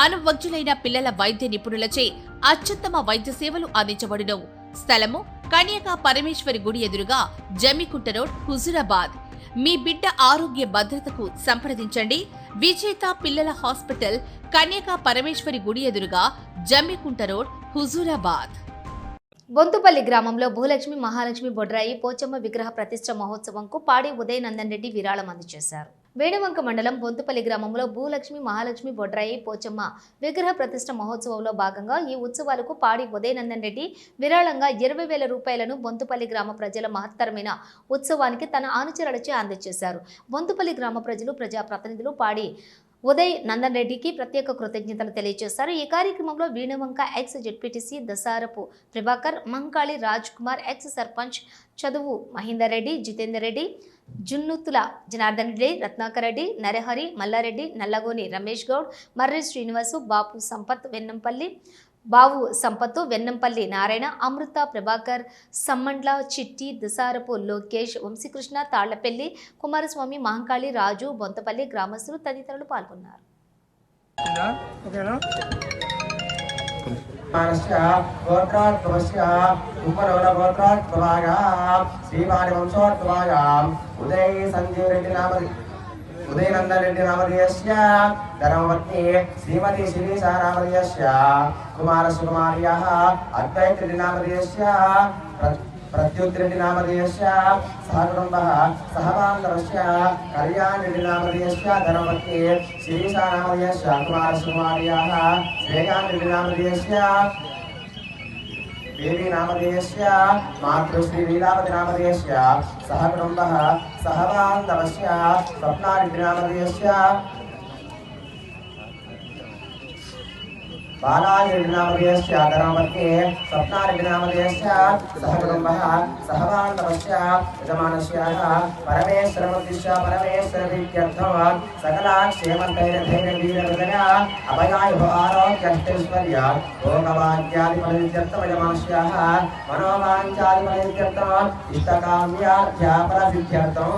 అనువజ్ఞులైన పిల్లల వైద్య నిపుణులచే అత్యుత్తమ వైద్య సేవలు అందించబడును. స్థలము కన్యకా పరమేశ్వరి గుడి ఎదురుగా జమ్మికుంట రోడ్ హుజురాబాద్. మీ బిడ్డ ఆరోగ్య భద్రతకు సంప్రదించండి. విజేత పిల్లల హాస్పిటల్ కన్యకా పరమేశ్వరి గుడి ఎదురుగా జమ్మికుంట రోడ్ హుజూరాబాద్. బొంతుపల్లి గ్రామంలో భూలక్ష్మి మహాలక్ష్మి బొడ్రాయి పోచమ్మ విగ్రహ ప్రతిష్ట మహోత్సవంకు పాడి ఉదయనందన్ రెడ్డి విరాళం అందజేశారు. వేణువంక మండలం బొంతుపల్లి గ్రామంలో భూలక్ష్మి మహాలక్ష్మి బొడ్రాయి పోచమ్మ విగ్రహ ప్రతిష్ట మహోత్సవంలో భాగంగా ఈ ఉత్సవాలకు పాడి ఉదయనందన్ రెడ్డి విరాళంగా ఇరవై వేల రూపాయలను బొంతుపల్లి గ్రామ ప్రజల మహత్తరమైన ఉత్సవానికి తన అనుచరులచే అందజేశారు. బొంతుపల్లి గ్రామ ప్రజలు ప్రజాప్రతినిధులు పాడి ఉదయ్ నందన్ రెడ్డికి ప్రత్యేక కృతజ్ఞతలు తెలియజేశారు. ఈ కార్యక్రమంలో Veenavanka ex ZPTC Dasarapu Prabhakar Mankali Raj Kumar ex sarpanch Chaduvu Mahender Reddy Jitender Reddy జున్నుతుల Janardhan Reddy Ratnakar Reddy Narahari Mallareddy Nallagoni Ramesh Goud మర్రి శ్రీనివాసు బాపు సంపత్ వెన్నంపల్లి బావు సంపత్తు వెన్నంపల్లి నారాయణ అమృత ప్రభాకర్ సమ్మండ్ల చిట్టి దసారపు లోకేష్ వంశీకృష్ణ తాళ్ళపల్లి కుమారస్వామి మహంకాళి రాజు బొంతపల్లి గ్రామస్తులు తదితరులు పాల్గొన్నారు. ఉదయ సంజీవ్ రెడ్డి ఉదయనందన్ రెడ్డి ధర్మవర్తి శ్రీమతి శిరీషా నామధేయస్య కుమారస్య కుమార్యాः అద్వైత రెడ్డి నామధేయస్య ప్ర- ప్రత్యుత్ రెడ్డి నామధేయస్య సహ కుటుంబः శిరీషా నామధేయస్య కుమారస్య కుమార్యాः శ్రేయాన్ రెడ్డి నామధేయస్య దేవి నామధేయస్య మాతృశ్రీ లీలావతి నామధేయస్య సహ కుటుంబ సహ బాంధవస్య స్వప్నాది నామధేయస్య బాలాజీర్ణామదయశ్చ అధరామర్కే స్వప్నార్ఘనామదయశ్చ సహ కుటుంబ సహ బాంధవశ్చ యజమానస్యాః పరమేశ్వరమృతిశ్చ పరమేశ్వరవిత్యర్థం సకలాక్షేమంతైరధైర్యవీరవదన అభయాయుః ఆరోగ్యష్టైశ్వర్య భోగవాక్యాదిఫలవిత్యర్థమయమానస్యాః మనోవాంఛాదిఫలవిత్యర్థం ఇష్టకామ్యార్థ్యాపరసిద్ధ్యర్థం